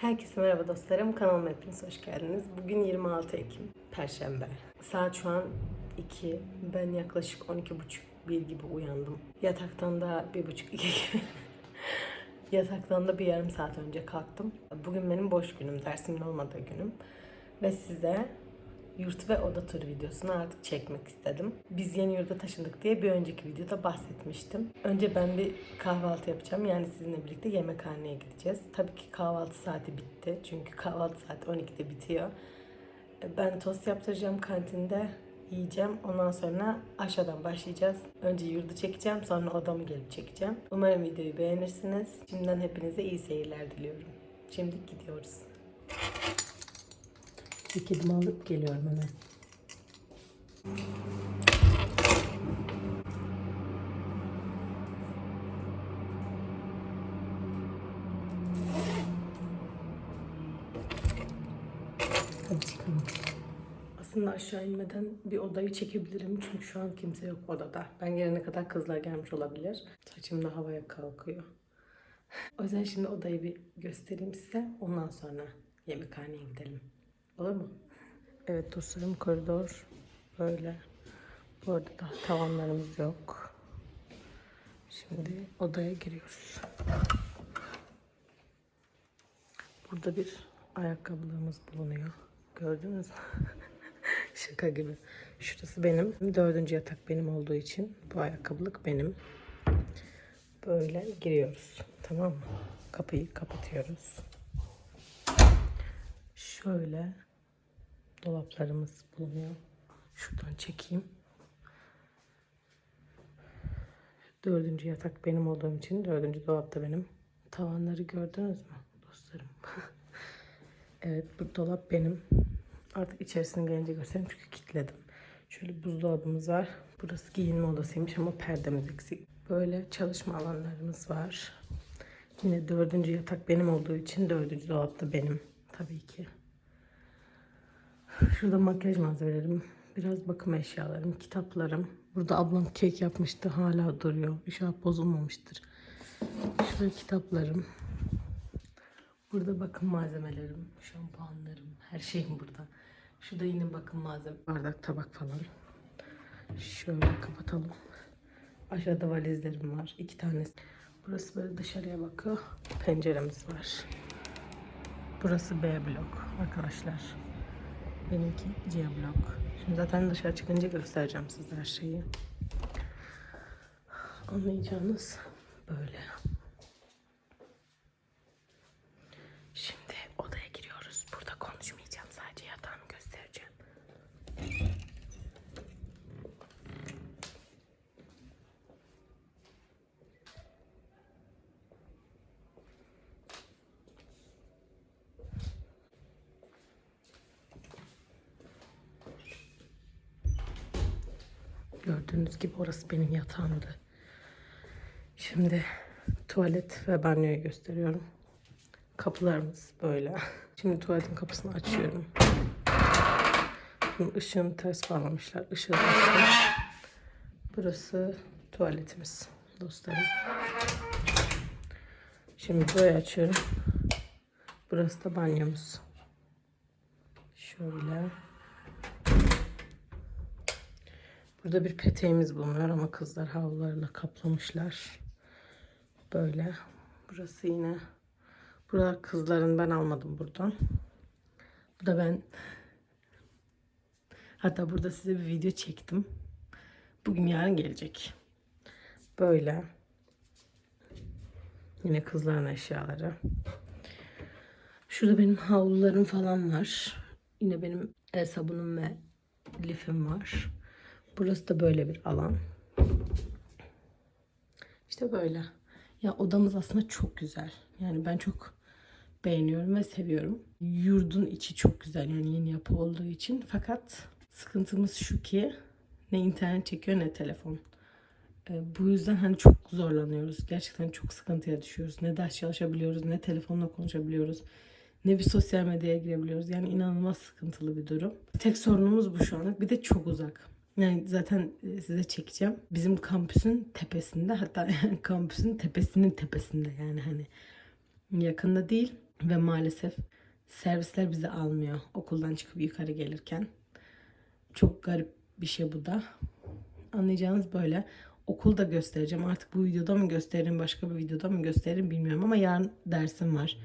Herkese merhaba dostlarım. Kanalıma hepiniz hoş geldiniz. Bugün 26 Ekim, Perşembe. Saat şu an 2. Ben yaklaşık 12.30 bir gibi uyandım. Yataktan da 1.30 2 gibi. Yataktan da bir yarım saat önce kalktım. Bugün benim boş günüm, dersimin olmadığı günüm. Ve size yurt ve oda turu videosunu artık çekmek istedim. Biz yeni yurda taşındık diye bir önceki videoda bahsetmiştim. Önce ben bir kahvaltı yapacağım. Yani sizinle birlikte yemekhaneye gideceğiz. Tabii ki kahvaltı saati bitti. Çünkü kahvaltı saati 12'de bitiyor. Ben tost yaptıracağım kantinde. Yiyeceğim. Ondan sonra aşağıdan başlayacağız. Önce yurdu çekeceğim. Sonra odamı gelip çekeceğim. Umarım videoyu beğenirsiniz. Şimdiden hepinize iyi seyirler diliyorum. Şimdi gidiyoruz. Ceketimi alıp geliyorum hemen. Hadi çıkalım. Aslında aşağı inmeden bir odayı çekebilirim çünkü şu an kimse yok odada. Ben gelene kadar kızlar gelmiş olabilir. Saçım da havaya kalkıyor. O yüzden şimdi odayı bir göstereyim size. Ondan sonra yemekhaneye gidelim. Olur mu? Evet dostlarım koridor böyle. Bu arada daha tavanlarımız yok. Şimdi odaya giriyoruz. Burada bir ayakkabılığımız bulunuyor. Gördünüz mü? Şaka gibi. Şurası benim. Dördüncü yatak benim olduğu için bu ayakkabılık benim. Böyle giriyoruz. Tamam mı? Kapıyı kapatıyoruz. Şöyle dolaplarımız bulunuyor. Şuradan çekeyim. Dördüncü yatak benim olduğum için dördüncü dolap da benim. Tavanları gördünüz mü dostlarım? evet bu dolap benim. Artık içerisini gelince göstereyim çünkü kilitledim. Şöyle buzdolabımız var. Burası giyinme odasıymış ama perdemiz eksik. Böyle çalışma alanlarımız var. Yine dördüncü yatak benim olduğu için dördüncü dolap da benim. Tabii ki. Şurada makyaj malzemelerim, biraz bakım eşyalarım, kitaplarım. Burada ablam kek yapmıştı, hala duruyor. İnşallah bozulmamıştır. Şurada kitaplarım. Burada bakım malzemelerim, şampuanlarım, her şeyim burada. Şurada yine bakım malzeme, bardak, tabak falan. Şöyle kapatalım. Aşağıda valizlerim var, iki tanesi. Burası böyle dışarıya bakıyor. Penceremiz var. Burası B blok arkadaşlar. Benimki C blok. Şimdi zaten dışarı çıkınca göstereceğim size her şeyi. Anlayacağınız böyle. Şimdi odaya giriyoruz. Burada konuşmayacağım. Sadece yatağımı göstereceğim. Orası benim yatağımdı. Şimdi tuvalet ve banyoyu gösteriyorum. Kapılarımız böyle. Şimdi tuvaletin kapısını açıyorum. Şimdi ışığını ters bağlamışlar. Işığı bastım. Burası tuvaletimiz dostlarım. Şimdi burayı açıyorum. Burası da banyomuz. Şöyle. Burada bir peteğimiz bulunuyor ama kızlar havlularla kaplamışlar. Böyle. Burası yine. Burada kızların ben almadım buradan. Bu da ben. Hatta burada size bir video çektim. Bugün yarın gelecek. Böyle. Yine kızların eşyaları. Şurada benim havlularım falan var. Yine benim el sabunum ve lifim var. Burası da böyle bir alan. İşte böyle. Ya odamız aslında çok güzel. Yani ben çok beğeniyorum ve seviyorum. Yurdun içi çok güzel yani yeni yapı olduğu için. Fakat sıkıntımız şu ki ne internet çekiyor ne telefon. Ee, bu yüzden hani çok zorlanıyoruz. Gerçekten çok sıkıntıya düşüyoruz. Ne ders çalışabiliyoruz, ne telefonla konuşabiliyoruz, ne bir sosyal medyaya girebiliyoruz. Yani inanılmaz sıkıntılı bir durum. Tek sorunumuz bu şu anlık. Bir de çok uzak. Yani zaten e, size çekeceğim. Bizim kampüsün tepesinde hatta kampüsün tepesinin tepesinde yani hani yakında değil. Ve maalesef servisler bizi almıyor okuldan çıkıp yukarı gelirken. Çok garip bir şey bu da. Anlayacağınız böyle. Okul da göstereceğim. Artık bu videoda mı gösteririm, başka bir videoda mı gösteririm bilmiyorum ama yarın dersim var.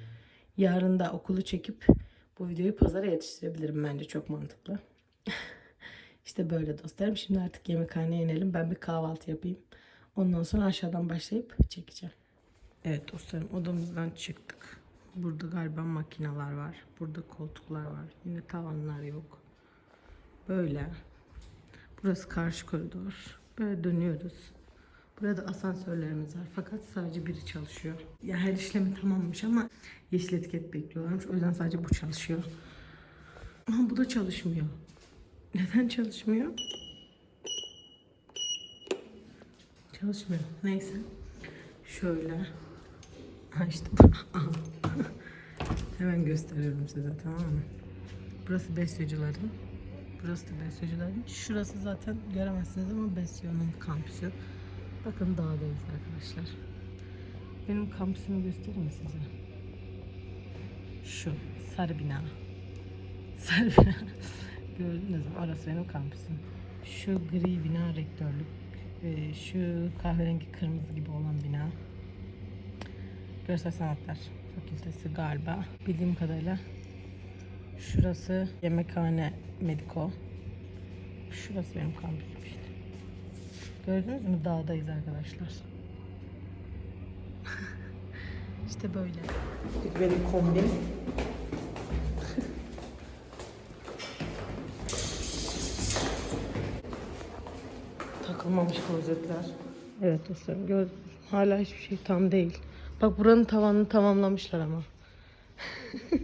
Yarın da okulu çekip bu videoyu pazara yetiştirebilirim bence çok mantıklı. işte böyle dostlarım. Şimdi artık yemekhaneye inelim. Ben bir kahvaltı yapayım. Ondan sonra aşağıdan başlayıp çekeceğim. Evet dostlarım odamızdan çıktık. Burada galiba makineler var. Burada koltuklar var. Yine tavanlar yok. Böyle. Burası karşı koridor. Böyle dönüyoruz. Burada asansörlerimiz var. Fakat sadece biri çalışıyor. Ya her işlemi tamammış ama yeşil etiket bekliyorlarmış. O yüzden sadece bu çalışıyor. Ama bu da çalışmıyor. Neden çalışmıyor? Çalışmıyor. Neyse. Şöyle. Aha. Hemen gösteriyorum size tamam mı? Burası besyocuların. Burası da besyocuların. Şurası zaten göremezsiniz ama Besyo'nun kampüsü. Bakın dağdayız arkadaşlar. Benim kampüsümü göstereyim size. Şu sarı bina. Sarı bina. Gördünüz mü? Orası benim kampüsüm. Şu gri bina rektörlük. Ee, Şu kahverengi kırmızı gibi olan bina. Görsel Sanatlar Fakültesi galiba. Bildiğim kadarıyla şurası yemekhane Mediko. Şurası benim kampüsüm işte. Gördünüz mü? Dağdayız arkadaşlar. işte böyle. Benim kombin. Takılmamış klozetler. Evet dostlarım gördünüz mü? Hala hiçbir şey tam değil. Bak buranın tavanını tamamlamışlar ama.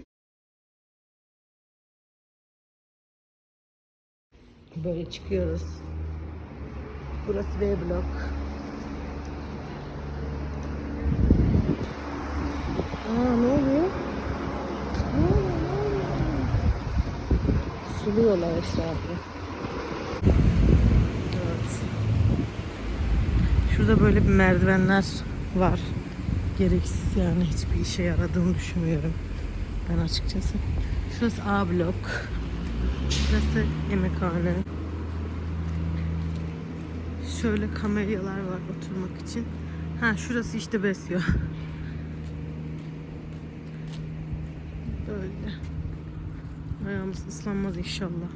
Böyle çıkıyoruz. Burası B blok. Aa ne oluyor? Suluyorlar eşrafı. Evet. Şurada böyle bir merdivenler var. Gereksiz yani hiçbir işe yaradığını düşünmüyorum. Ben açıkçası. Şurası A blok. Burası yemekhane. Şöyle kamelyalar var oturmak için. Ha şurası işte besliyor. Böyle. Ayağımız ıslanmaz inşallah.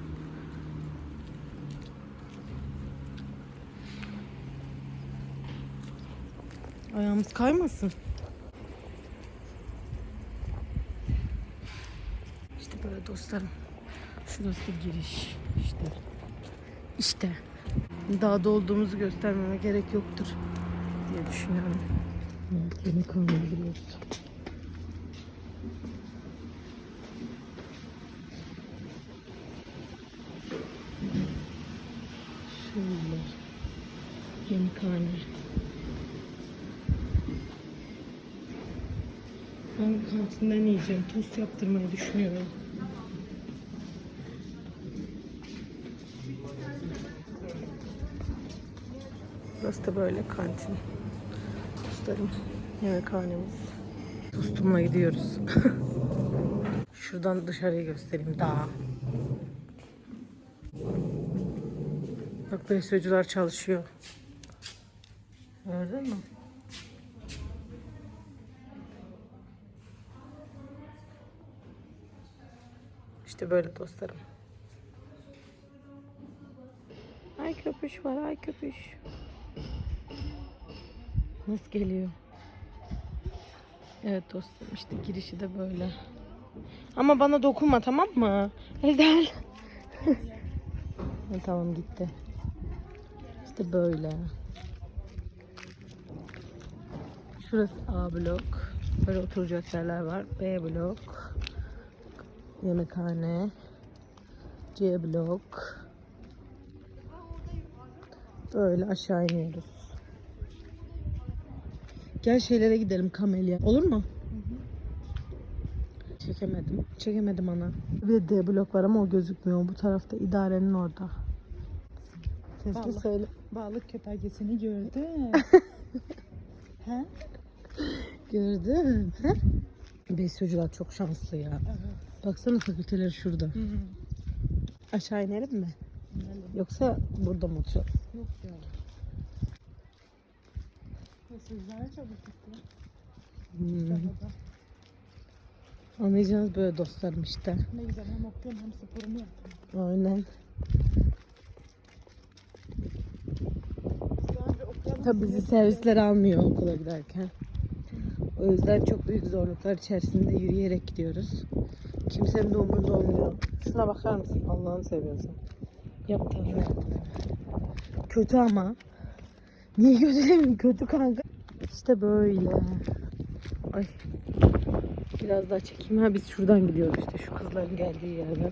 Ayağımız kaymasın. İşte böyle dostlarım. Şurası giriş. İşte. İşte. Dağda olduğumuzu göstermeme gerek yoktur diye düşünüyorum. Evet, yemek almaya giriyoruz. Şöyle. Yemekhane. Ben kantinden yiyeceğim. Tost yaptırmayı düşünüyorum. Burası da böyle kantin. Dostlarım yemekhanemiz. Dostumla gidiyoruz. Şuradan dışarıyı göstereyim daha. Bak besyocular çalışıyor. Gördün mü? İşte böyle dostlarım. Ay köpüş var, ay köpüş. Nasıl geliyor? Evet dostum işte girişi de böyle. Ama bana dokunma tamam mı? Ha, tamam gitti. İşte böyle. Şurası A blok. Böyle oturacak yerler var. B blok. Yemekhane. C blok. Böyle aşağı iniyoruz. Gel şeylere gidelim kamelya. Olur mu? Çekemedim. Çekemedim ana. Bir D blok var ama o gözükmüyor. Bu tarafta idarenin orada. Sesli Vallahi. söyle. Balık köpekesini gördün. He? Gördün. He? Besyocular çok şanslı ya. Baksana fakülteler şurada. Aşağı inelim mi? Yoksa burada mı oturalım? Yok ya. Sizler çabuk gitti. Hmm. Anlayacağınız böyle dostlarım işte. Ne güzel hem okuyorum hem sporumu yapıyorum. Aynen. Tabii bizi servisler almıyor okula giderken. O yüzden çok büyük zorluklar içerisinde yürüyerek gidiyoruz. Kimsenin de umurunda olmuyor. Şuna bakar mısın? Allah'ını seviyorsan. Yap tabii. Kötü ama. Niye kötü demeyeyim? Kötü kanka. İşte böyle. Ay. Biraz daha çekeyim. Ha biz şuradan gidiyoruz işte. Şu kızların geldiği yerden.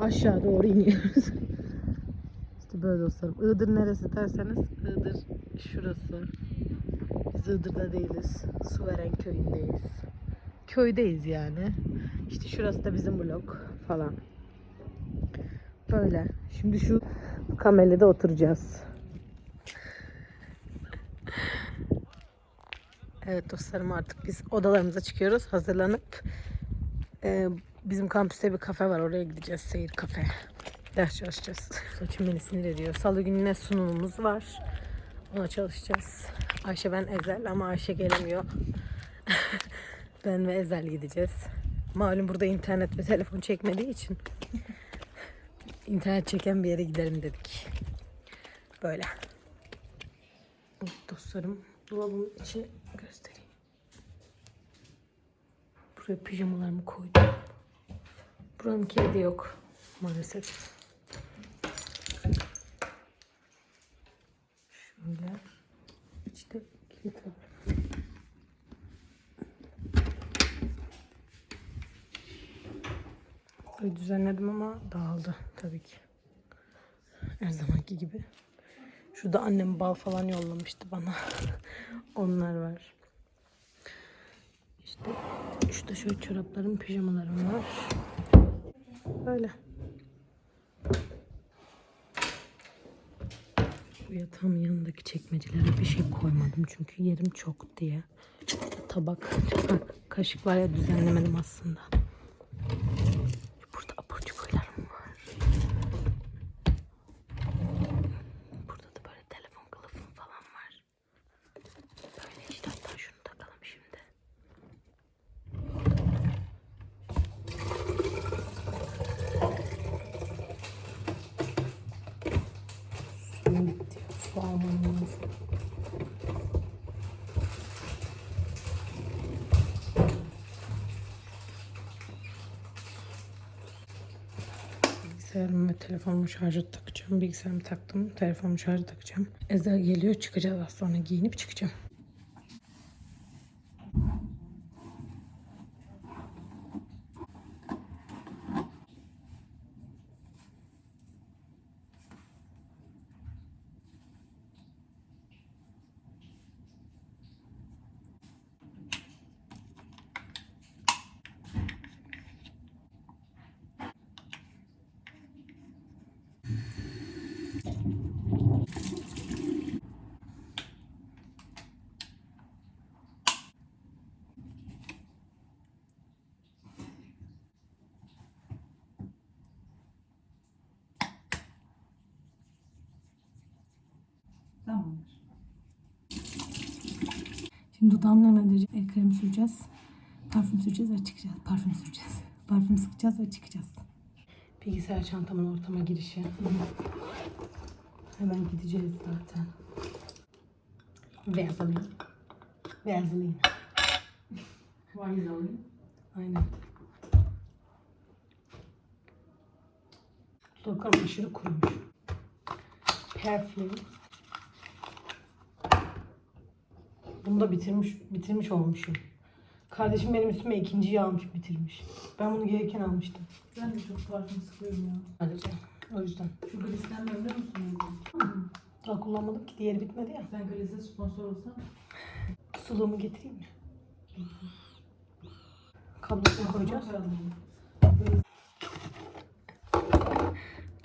Aşağı doğru iniyoruz. İşte böyle dostlarım. Iğdır neresi derseniz Iğdır şurası. Biz Iğdır'da değiliz. Suveren köyündeyiz. Köydeyiz yani. İşte şurası da bizim blok falan. Böyle. Şimdi şu kamelede oturacağız. Evet dostlarım artık biz odalarımıza çıkıyoruz. Hazırlanıp e, bizim kampüste bir kafe var. Oraya gideceğiz. Seyir kafe. Ders çalışacağız. Saçım beni sinir ediyor. Salı gününe sunumumuz var. Ona çalışacağız. Ayşe ben Ezel ama Ayşe gelemiyor. ben ve Ezel gideceğiz. Malum burada internet ve telefon çekmediği için internet çeken bir yere gidelim dedik. Böyle. Evet dostlarım dolabımın içi göstereyim. Buraya pijamalarımı koydum. Buranın kilidi yok maalesef. Şöyle. Düzenledim ama dağıldı tabii ki. Her zamanki gibi. Şurada annem bal falan yollamıştı bana. Onlar var. İşte şurada şöyle çoraplarım, pijamalarım var. Böyle. Bu yatağımın yanındaki çekmecelere bir şey koymadım çünkü yerim çok diye. Tabak, kaşık var ya düzenlemedim aslında. Burada abur cuburlarım var. Burada da böyle telefon kılıfım falan var. Böyle işte hatta şunu takalım şimdi. Suyum bitti. Su almam lazım. Bilgisayarımı ve telefonumu şarja takacağım. Bilgisayarımı taktım. Telefonumu şarja takacağım. Ezel geliyor. Çıkacağız az sonra giyinip çıkacağım. Tamamdır. Şimdi dudağımı nemlendireceğim. El kremi süreceğiz. Parfüm süreceğiz ve çıkacağız. Parfüm süreceğiz. Parfüm sıkacağız ve çıkacağız. Bilgisayar çantamın ortama girişi. Hemen gideceğiz zaten. Vaseline. Vaseline. Vaizali. Aynen. Dudaklarım aşırı kurumuş. Perflame. Bunu da bitirmiş, bitirmiş olmuşum. Kardeşim benim üstüme ikinciyi almış bitirmiş. Ben bunu gelirken almıştım. Ben de çok parfüm sıkıyorum ya. Sadece. O yüzden. Şu glisten memnun musun? Daha kullanmadım ki diğeri bitmedi ya. Sen glise sponsor olsan. Suluğumu getireyim mi? Kablosunu koyacağız.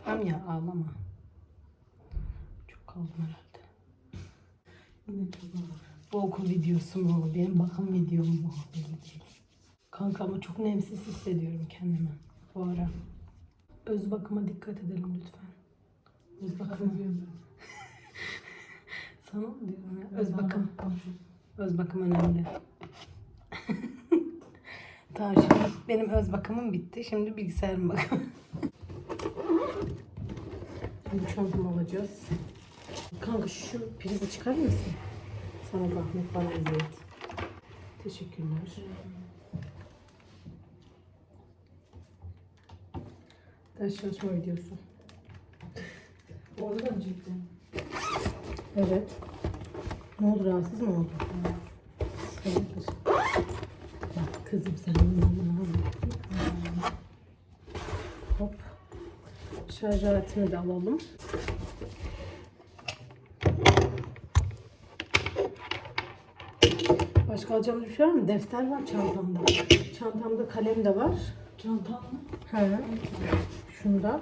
Tamam ya ağlama. Çok kaldım herhalde. Yine çok ağır. Bu okul videosu mu? Benim bakım videom mu? Belli değil. Kanka ama çok nemsiz hissediyorum kendimi bu ara. Öz bakıma dikkat edelim lütfen. Öz ben. Sana mı diyorum ya? Öz bakım. Öz bakım önemli. tamam şimdi benim öz bakımım bitti. Şimdi bilgisayarım bakımı. Şimdi çantamı alacağız. Kanka şu prizi çıkar mısın? Sana zahmet bana eziyet. Teşekkürler. Ders çalışma videosu. Orada da mı çektin? Evet. Ne oldu rahatsız mı oldu? Hayırdır? Bak kızım sen bunu Hop. Şarj aletini de alalım. Başka alacağımız bir şey var mı? Defter var çantamda. Çantamda kalem de var. Çantan mı? He. Şunda.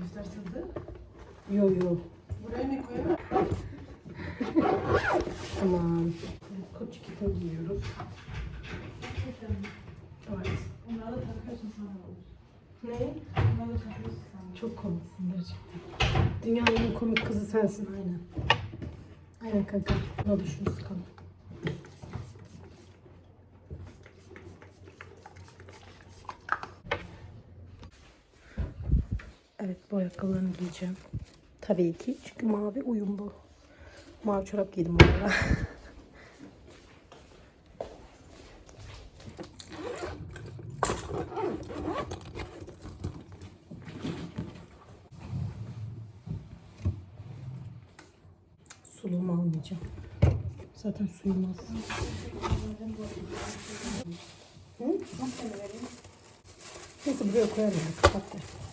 Defter sızdı. Yo yo. Buraya ne koyalım? Tamam. Koç kitap giyiyoruz. Evet. Onları da takıyorsun sana olur. Ne? Onları da takıyorsun sana. Çok komiksin gerçekten. Dünyanın en komik kızı sensin aynen. Aynen kanka. Ne oldu şunu sıkalım. Evet bu ayakkabılarını giyeceğim. Tabii ki çünkü mavi uyum bu. Mavi çorap giydim arada. Suluğumu almayacağım. Zaten suyum az. Hı? Neyse buraya koyarım. Kapat.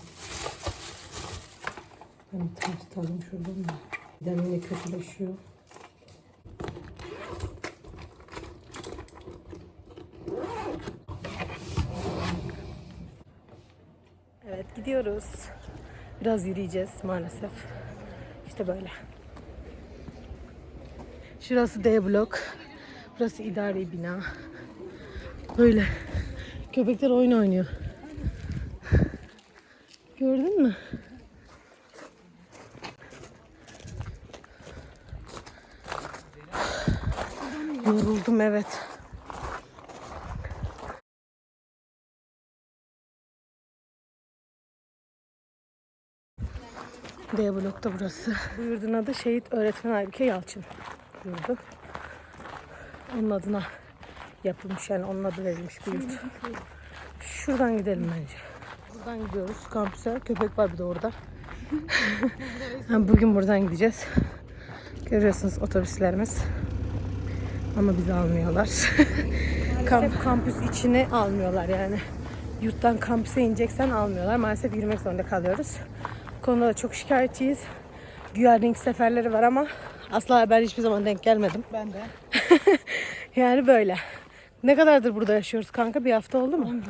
Ben bir tane tutalım şuradan da. Dem yine kötüleşiyor. Evet gidiyoruz. Biraz yürüyeceğiz maalesef. İşte böyle. Şurası D blok. Burası idari bina. Böyle. Köpekler oyun oynuyor. Gördün mü? Yoruldum evet. D blokta burası. Bu yurdun adı Şehit Öğretmen Aybike Yalçın yurdu. Onun adına yapılmış yani onun adı verilmiş bir yurt. Şuradan gidelim bence. Buradan gidiyoruz kampüse. Köpek var bir de orada. Bugün buradan gideceğiz. Görüyorsunuz otobüslerimiz. Ama bizi almıyorlar. Kamp, kampüs içine almıyorlar yani. Yurttan kampüse ineceksen almıyorlar. Maalesef yürümek zorunda kalıyoruz. Bu konuda da çok şikayetçiyiz. Güya ring seferleri var ama asla ben hiçbir zaman denk gelmedim. Ben de. Yani böyle. Ne kadardır burada yaşıyoruz kanka? Bir hafta oldu mu? 10 gündür.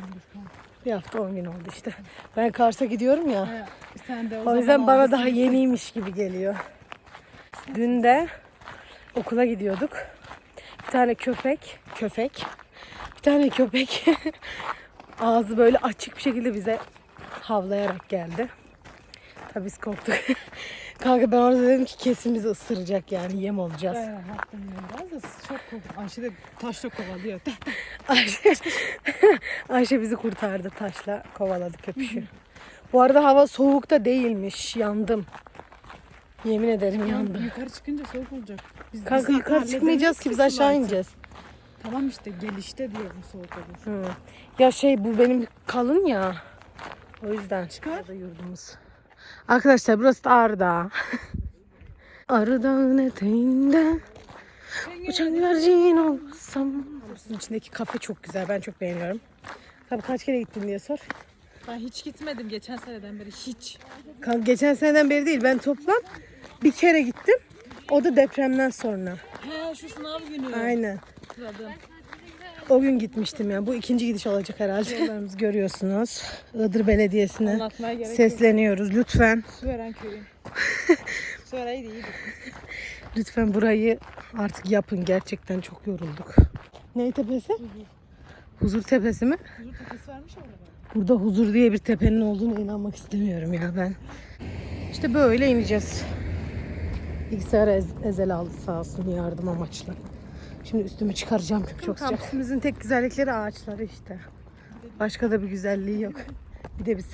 Bir hafta 10 gün oldu işte. Ben Kars'a gidiyorum ya. He, Sen de o, O yüzden bana daha yeniymiş gibi geliyor. Dün de okula gidiyorduk. Bir tane köpek, köpek, bir tane köpek ağzı böyle açık bir şekilde bize havlayarak geldi. Tabii biz korktuk. Kanka ben orada dedim ki kesin bizi ısıracak yani yem olacağız. Hakkım da çok korktum. Ayşe de taşla kovalıyor. Ayşe, Ayşe bizi kurtardı taşla kovaladı köpüşü. Bu arada hava soğuk da değilmiş. Yandım. Yemin ederim yandım. Yukarı çıkınca soğuk olacak. Biz, Kanka biz yukarı çıkmayacağız ki biz aşağı ineceğiz. Tamam işte gelişte diyorum soğuk olur. Hı. Ya şey bu benim kalın ya. O yüzden. Çıkar. Yurdumuz. Arkadaşlar burası da Arda. Arı Dağı'nın eteğinde uçan güvercin olsam. Kampüsün içindeki kafe çok güzel. Ben çok beğeniyorum. Tabii kaç kere gittin diye sor. Ben hiç gitmedim geçen seneden beri hiç. Kanka geçen seneden beri değil. Ben toplam bir kere gittim. O da depremden sonra. He şu sınav günü. Aynen. Hatırladım. O gün gitmiştim ya. Bu ikinci gidiş olacak herhalde. Yollarımızı görüyorsunuz. Iğdır Belediyesi'ne Anlatmaya gerek yok. sesleniyoruz. Lütfen, Süveren köyü. Süveren iyi değil. lütfen burayı artık yapın. Gerçekten çok yorulduk. Ney tepesi? Huzur Tepesi mi? Huzur tepesi vermiş orada. Burada huzur diye bir tepenin olduğunu inanmak istemiyorum ya ben. İşte böyle ineceğiz. Bilgisayar ez, ezel aldı sağ olsun yardım amaçlı. Şimdi üstümü çıkaracağım çünkü çok sıcak. Kampüsümüzün tek güzellikleri ağaçları işte. Başka da bir güzelliği yok. Bir de biz.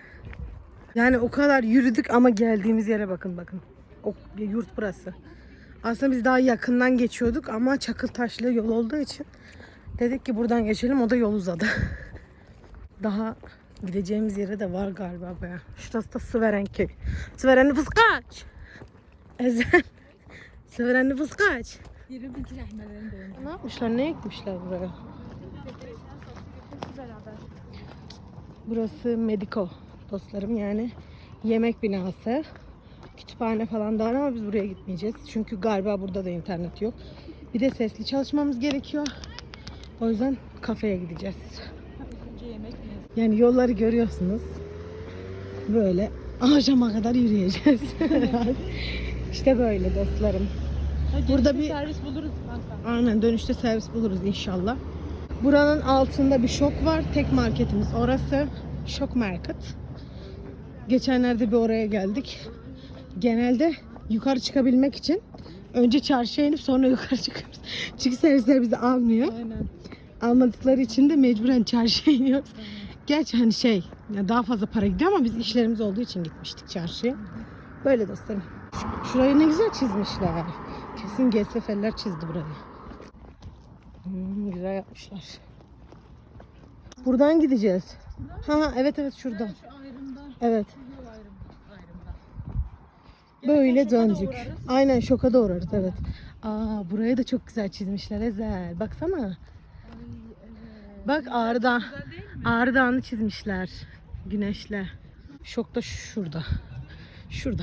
yani o kadar yürüdük ama geldiğimiz yere bakın bakın. O yurt burası. Aslında biz daha yakından geçiyorduk ama çakıl taşlı yol olduğu için dedik ki buradan geçelim o da yol uzadı. Daha gideceğimiz yere de var galiba baya. Şurası da Sıveren köy. Sıveren nüfus kaç? Ezel. Sıveren nüfus kaç? 20 bin Ne yapmışlar? Ne ekmişler buraya? Burası Mediko dostlarım yani yemek binası. Kütüphane falan da var ama biz buraya gitmeyeceğiz. Çünkü galiba burada da internet yok. Bir de sesli çalışmamız gerekiyor. O yüzden kafeye gideceğiz. Yani yolları görüyorsunuz. Böyle akşama kadar yürüyeceğiz. işte böyle dostlarım. Burada bir servis buluruz kanka. aynen dönüşte servis buluruz inşallah. Buranın altında bir şok var. Tek marketimiz orası. Şok Market. Geçenlerde bir oraya geldik. Genelde yukarı çıkabilmek için önce çarşıya inip sonra yukarı çıkıyoruz. Çünkü servisler bizi almıyor. Aynen. almadıkları için de mecburen çarşıya iniyoruz. Gerçi hani şey daha fazla para gidiyor ama biz işlerimiz olduğu için gitmiştik çarşıya. Böyle dostlarım. Şurayı ne güzel çizmişler. Kesin GSF'ler çizdi burayı. Hmm, güzel yapmışlar. Buradan gideceğiz. Ha ha, evet evet şuradan. Evet. Böyle döndük. Aynen şoka da uğrarız evet. Aa burayı da çok güzel çizmişler Ezel. Baksana. Bak Ağrı Ağrı Dağı'nı çizmişler. Güneşle. Şok da şurada. Şurada.